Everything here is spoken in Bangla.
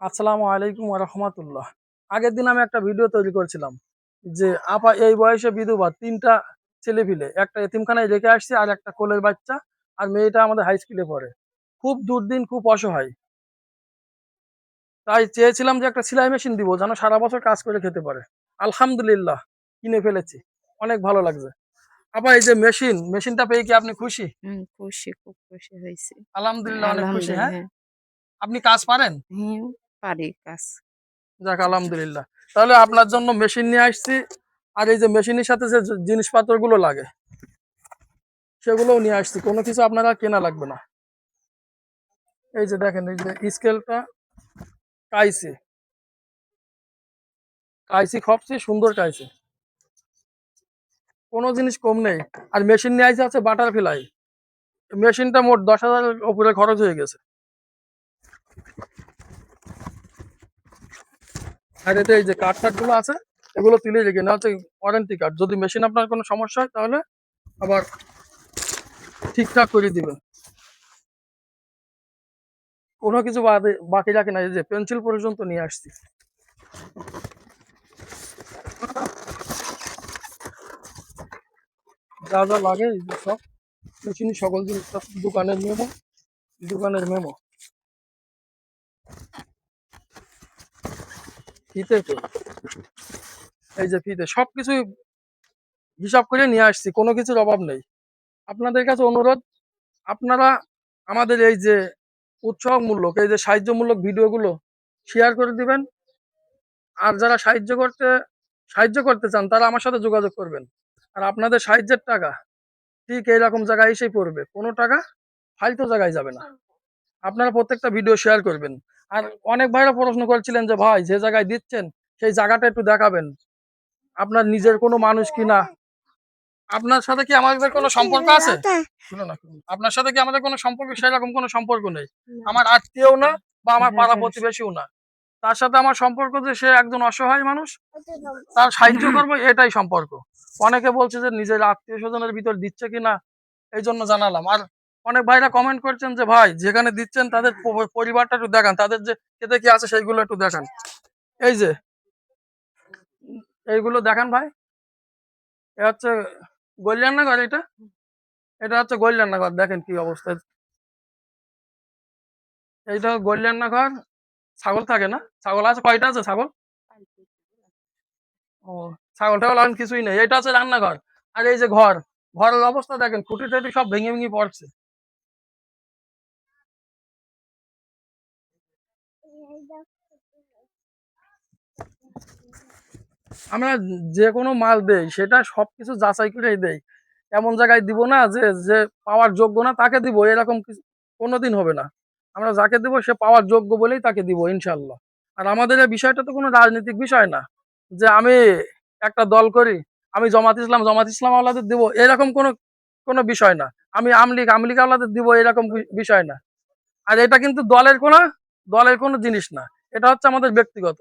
আসসালামু আলাইকুম রহমতুল্লাহ। আগের দিন আমি একটা ভিডিও তৈরি করেছিলাম যে আপা এই বয়সে বিধবা তিনটা ছেলে পিলে একটা এতিমখানায় রেখে আসছে আর একটা কোলের বাচ্চা আর মেয়েটা আমাদের হাই স্কুলে পড়ে। খুব দুর্দিন খুব অসহায়। তাই চেয়েছিলাম যে একটা সেলাই মেশিন দিব যেন সারা বছর কাজ করে খেতে পারে। আলহামদুলিল্লাহ কিনে ফেলেছি। অনেক ভালো লাগছে। আপা এই যে মেশিন মেশিনটা পেয়ে কি আপনি খুশি? হুম, খুশি খুব খুশি হয়েছি। আলহামদুলিল্লাহ অনেক খুশি হ্যাঁ। আপনি কাজ পারেন? হ্যাঁ। পারি কাজ যাক আলহামদুলিল্লাহ। তাহলে আপনার জন্য মেশিন নিয়ে আসছি। আর এই যে মেশিনের সাথে যে জি- জিনিসপত্রগুলো লাগে সেগুলোও নিয়ে আসছি। কোনো কিছু আপনারা কেনা লাগবে না। এই যে দেখেন এই যে স্কেলটা কাইসি। কাইসি খপসি সুন্দর কাইসি। কোনো জিনিস কম নেই। আর মেশিন নিয়ে আসছে আছে বাটারফ্লাই মেশিনটা মোট দশ হাজারের উপরে খরচ হয়ে গেছে। আর এতে এই যে কার্ড টার্ডগুলো আছে, এগুলো তুলে রেখে, না হচ্ছে ওয়ারেন্টি কার্ড যদি মেশিন আপনার কোনো সমস্যা হয়, তাহলে আবার ঠিকঠাক করে দিবে কোনো কিছু বাকি রাখে না, এই যে পেন্সিল পর্যন্ত নিয়ে আসছি। যা যা লাগে সব। মেশিনই সকল জিনিস দোকানের মেমো দোকানের মেমো ফিতে তো। এই যে ফিতে, সবকিছু হিসাব করে নিয়ে আসছি, কোনো কিছুর অভাব নেই। আপনাদের কাছে অনুরোধ, আপনারা আমাদের এই যে উৎসাহমূলক এই যে সাহায্যমূলক ভিডিওগুলো শেয়ার করে দিবেন। আর যারা সাহায্য করতে সাহায্য করতে চান, তারা আমার সাথে যোগাযোগ করবেন। আর আপনাদের সাহায্যের টাকা ঠিক এইরকম জায়গায় এসেই পড়বে। কোনো টাকা ফালতু জায়গায় যাবে না। আপনারা প্রত্যেকটা ভিডিও শেয়ার করবেন। আর অনেক ভাইরা প্রশ্ন করেছিলেন যে ভাই যে জায়গায় দিচ্ছেন সেই জায়গাটা একটু দেখাবেন। আপনার নিজের কোনো মানুষ কিনা আপনার সাথে কি আমাদের কোনো সম্পর্ক আছে? শুনো না। আপনার সাথে কি আমাদের কোনো সম্পর্ক? সেরকম কোনো সম্পর্ক নেই। আমার আত্মীয়ও না বা আমার পাড়া প্রতিবেশীও না। তার সাথে আমার সম্পর্ক যে সে একজন অসহায় মানুষ। তার সাহায্য করব এটাই সম্পর্ক। অনেকে বলছে যে নিজের আত্মীয় স্বজনের ভিতর দিচ্ছে কিনা এই জন্য জানালাম। আর অনেক ভাইরা কমেন্ট করছেন যে, ভাই, যেখানে দিচ্ছেন তাদের পরিবারটা একটু দেখান। তাদের যে, খেতে কি আছে সেইগুলো একটু দেখান। এই যে, এইগুলো দেখান ভাই। এ হচ্ছে গল্যান্নাঘর এটা? এটা হচ্ছে গল্যান্নাঘর দেখেন কি অবস্থা। এইটা গল্যান্নাঘর ছাগল থাকে না? ছাগল আছে? কয়টা আছে ছাগল? ও, ছাগল টাগল কিছুই নেই। এটা হচ্ছে রান্নাঘর। আর এই যে ঘর, ঘরের অবস্থা দেখেন খুঁটি টুটি সব ভেঙে ভেঙে পড়ছে। আমরা যে কোনো মাল দেই, সেটা সবকিছু যাচাই করেই দেই। এমন জায়গায় দিব না যে যে পাওয়ার যোগ্য না, তাকে দিব, এরকম কিছু কোনোদিন হবে না। আমরা যাকে দিব, সে পাওয়ার যোগ্য বলেই তাকে দিব ইনশাল্লাহ আর আমাদের এই বিষয়টা তো কোনো রাজনৈতিক বিষয় না, যে আমি একটা দল করি, আমি জমাত ইসলাম জমাত ইসলাম আওলাদের দিব, এরকম কোনো কোনো বিষয় না। আমি আমলিগ আমলিগ আওলাদের দিব, এরকম বিষয় না। আর এটা কিন্তু দলের কোনো দলের কোনো জিনিস না। এটা হচ্ছে আমাদের ব্যক্তিগত।